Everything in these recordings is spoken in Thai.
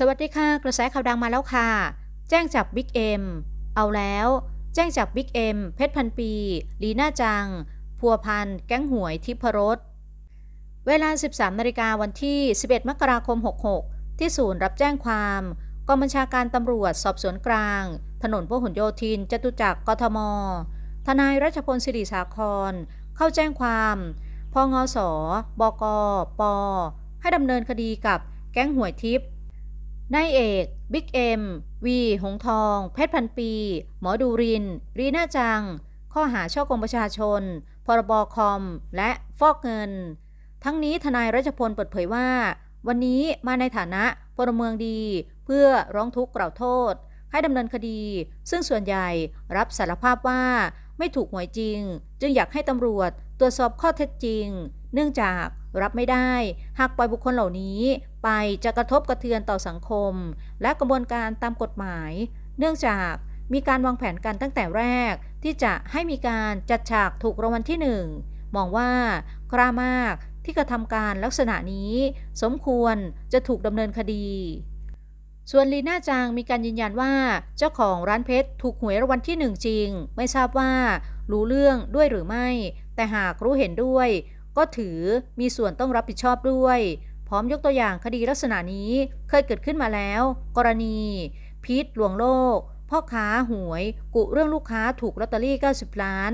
สวัสดีค่ะกระแสข่าวดังมาแล้วค่ะ แจ้งจับบิ๊กเอ็มเอาแล้ว แจ้งจับบิ๊กเอ็มเพชรพันปีลีน่าจัง พัวพันแก๊งหวยทิพรสเวลา 13นาฬิกาวันที่ 11 มกราคม 66 ที่ศูนย์รับแจ้งความกองบัญชาการตำรวจสอบสวนกลาง ถนนพหลโยธิน จตุจักรกทม ทนายรัชพลศิริสาคร เข้าแจ้งความพงสบกปให้ดำเนินคดีกับแก๊งหวยทิพย์ นายเอก บิ๊กเอ็ม วี หงทอง เพชรพันปี หมอดูริน รีน่าจัง ข้อหาช่อกงประชาชน พรบคอม และฟอกเงิน ทั้งนี้ทนายรัชพลเปิดเผยว่า วันนี้มาในฐานะพลเมืองดี เพื่อร้องทุกข์กล่าวโทษ ให้ดำเนินคดี ซึ่งส่วนใหญ่รับสารภาพว่าไม่ถูกหวยจริง จึงอยากให้ตำรวจตรวจสอบข้อเท็จจริง เนื่องจาก รับไม่ได้ หากปล่อยบุคคลเหล่านี้ ไปจะกระทบกระเทือนต่อสังคม และกระบวนการตามกฎหมาย เนื่องจากมีการวางแผนกันตั้งแต่แรก ที่จะให้มีการจัดฉากถูกรางวัลที่หนึ่งมองว่ากล้ามากที่กระทำการลักษณะนี้ สมควรจะถูกดำเนินคดี ส่วนลีน่าจางมีการยืนยันว่า เจ้าของร้านเพชรถูกหวยรางวัลที่หนึ่งจริง ไม่ทราบว่ารู้เรื่องด้วยหรือไม่ แต่หากรู้เห็นด้วย ก็ถือมีส่วนต้องรับผิดชอบด้วย พร้อมยกตัวอย่างคดีลักษณะนี้เคยเกิดขึ้นมาแล้ว กรณีพีทลวงโลก พ่อค้าหวย กุเรื่องลูกค้าถูกลอตเตอรี่ 90 ล้าน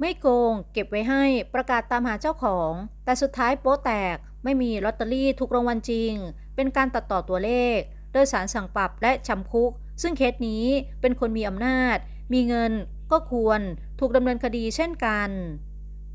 ไม่โกง เก็บไว้ให้ประกาศตามหาเจ้าของ แต่สุดท้ายโป๊แตกไม่มีลอตเตอรี่ถูกรางวัลจริง เป็นการตัดต่อตัวเลข โดยสารสั่งปรับและจำคุก ซึ่งเคสนี้เป็นคนมีอำนาจ มีเงินก็ควรถูกดำเนินคดีเช่นกัน